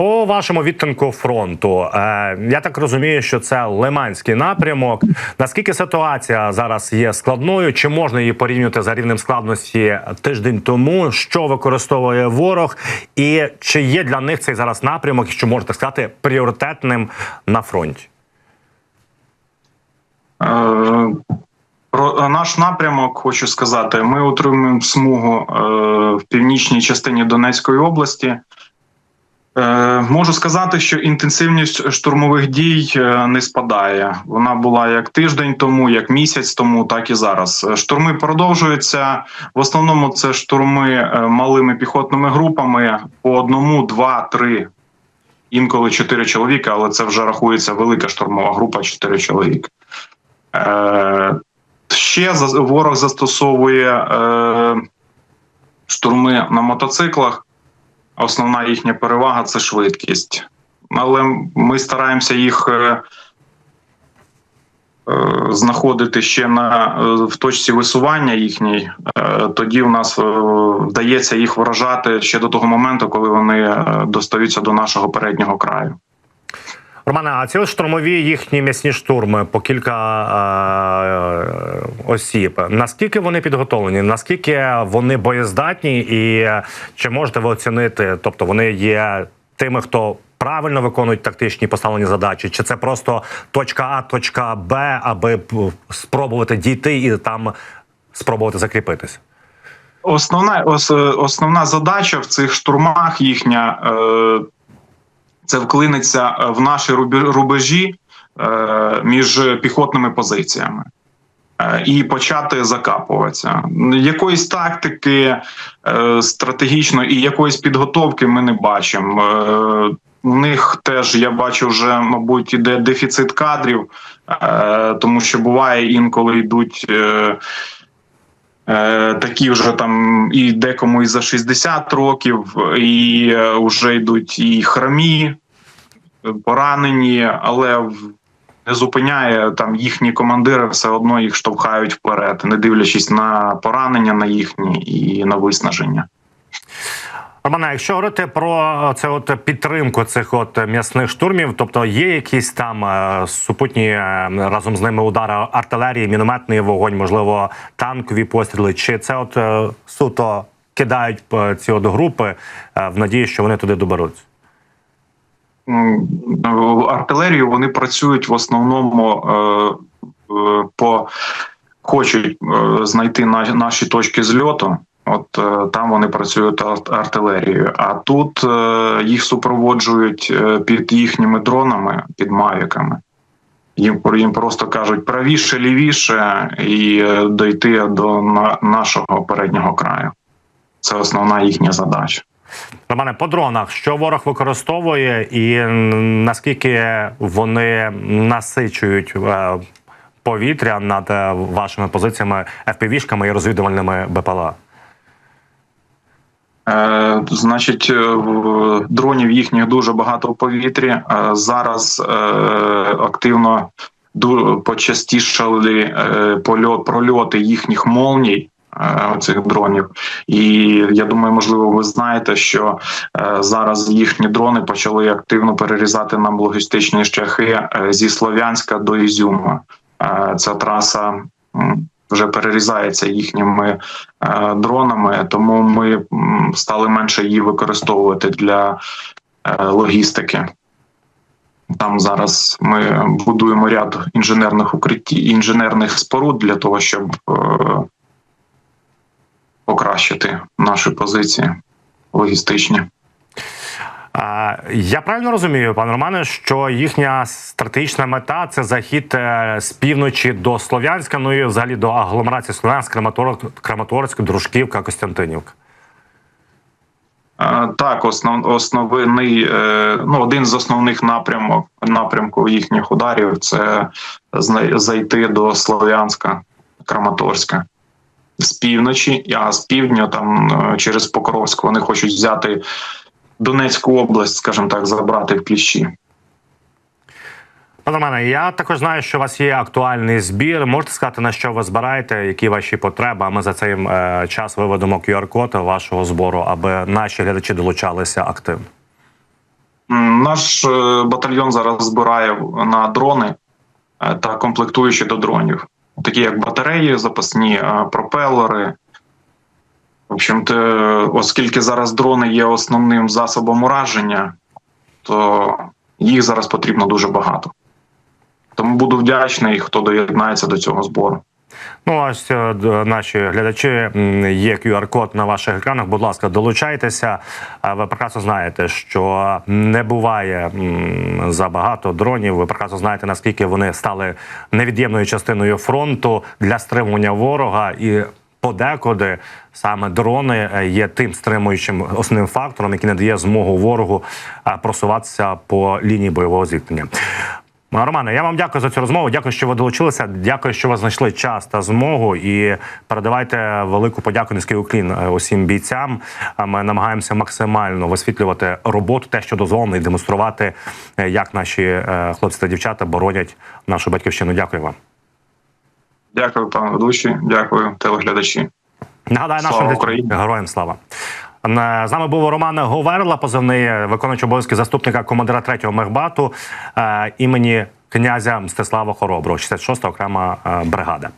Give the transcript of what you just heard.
по вашому відтинку фронту, е, я так розумію, що це Лиманський напрямок. Наскільки ситуація зараз є складною? Чи можна її порівнювати за рівнем складності тиждень тому? Що використовує ворог, і чи є для них цей зараз напрямок, що можна сказати, пріоритетним на фронті? Е, Про наш напрямок хочу сказати: ми отримуємо смугу е, в північній частині Донецької області. Е, Можу сказати, що інтенсивність штурмових дій е, не спадає. Вона була як тиждень тому, як місяць тому, так і зараз. Е, Штурми продовжуються. В основному це штурми малими піхотними групами по одному, два, три, інколи чотири чоловіка, але це вже рахується велика штурмова група чотири чоловіка. Ще ворог застосовує штурми на мотоциклах. Основна їхня перевага це швидкість. Але ми стараємося їх е, е, знаходити ще на, е, в точці висування їхній. Тоді в нас вдається їх вражати ще до того моменту, коли вони достаються до нашого переднього краю. Романе, а ці штурмові їхні м'ясні штурми по кілька е, осіб. Наскільки вони підготовлені? Наскільки вони боєздатні, і чи можете ви оцінити? Тобто вони є тими, хто правильно виконують тактичні поставлені задачі, чи це просто точка А, точка Б, аби спробувати дійти і там спробувати закріпитися? Основна ос, основна задача в цих штурмах їхня е, це вклиниться в наші рубежі е, між піхотними позиціями. е, І почати закапуватися. Якоїсь тактики е, стратегічної і якоїсь підготовки ми не бачимо. Е, У них теж я бачу вже, мабуть, іде дефіцит кадрів, е, тому що буває інколи йдуть. Е, Е, Такі вже там і декому і за 60 років, і е, вже йдуть і хромі, е, поранені, але не зупиняє там їхні командири, все одно їх штовхають вперед, не дивлячись на поранення на їхні і на виснаження. Романе, якщо говорити про це от підтримку цих от м'ясних штурмів, тобто є якісь там е, супутні е, разом з ними удари артилерії, мінометний вогонь, можливо, танкові постріли, чи це от е, суто кидають е, ці от групи е, в надії, що вони туди доберуться? Артилерію вони працюють в основному е, е, по хочуть е, знайти на- наші точки зльоту. От е, там вони працюють ар- артилерією. А тут е, їх супроводжують е, під їхніми дронами, під мавіками. Їм, їм просто кажуть правіше, лівіше і дойти до на- нашого переднього краю. Це основна їхня задача. Романе, по дронах, що ворог використовує, і наскільки вони насичують повітря над вашими позиціями FPV-шками і розвідувальними БПЛА? Е, значить, е, дронів їхніх дуже багато в повітрі. Е, зараз активно почастішали польот, прольоти їхніх молній. Цих дронів, і я думаю, можливо, ви знаєте, що зараз їхні дрони почали активно перерізати нам логістичні шляхи зі Слов'янська до Ізюма. Ця траса вже перерізається їхніми е, дронами, тому ми стали менше її використовувати для е, логістики. Там зараз ми будуємо ряд інженерних укритті, інженерних споруд для того, щоб е, покращити наші позиції логістичні. Я правильно розумію, пане Романе, що їхня стратегічна мета це захід е, з півночі до Слов'янська, ну і взагалі до агломерації Слов'янськ, Краматор- Краматорськ, Дружківка, Костянтинівка. Е, Так, основ, основний е, ну один з основних напрямок напрямків їхніх ударів це зайти до Слов'янська, Краматорська з півночі, а з півдня там через Покровськ вони хочуть взяти Донецьку область, скажімо так, забрати в кліщі. Пане Романе, я також знаю, що у вас є актуальний збір. Можете сказати, на що ви збираєте, які ваші потреби? А ми за цей е, час виведемо QR-код вашого збору, аби наші глядачі долучалися активно. Наш е, батальйон зараз збирає на дрони е, та комплектуючі до дронів, такі як батареї, запасні е, пропелери. В общем, оскільки зараз дрони є основним засобом ураження, то їх зараз потрібно дуже багато. Тому буду вдячний, хто доєднається до цього збору. Ну, ось наші глядачі є QR-код на ваших екранах. Будь ласка, долучайтеся. Ви прекрасно знаєте, що не буває забагато дронів. Ви прекрасно знаєте, наскільки вони стали невід'ємною частиною фронту для стримування ворога і. Подекуди саме дрони е, є тим стримуючим основним фактором, який не дає змогу ворогу е, просуватися по лінії бойового зіткнення. Романе, я вам дякую за цю розмову. Дякую, що ви долучилися. Дякую, що ви знайшли час та змогу. І передавайте велику подяку низький уклін е, усім бійцям. Ми намагаємося максимально висвітлювати роботу, те, що дозволено, і демонструвати, е, як наші е, хлопці та дівчата боронять нашу батьківщину. Дякую вам. Дякую, пане ведучий, дякую, телеглядачі. Нагадаю Слава нашим Україні! героям слава. Е, З нами був Роман Говерла, позивний виконуючий обов'язки заступника командира 3-го мехбату е, імені князя Мстислава Хороброго, 66-та окрема е, бригада.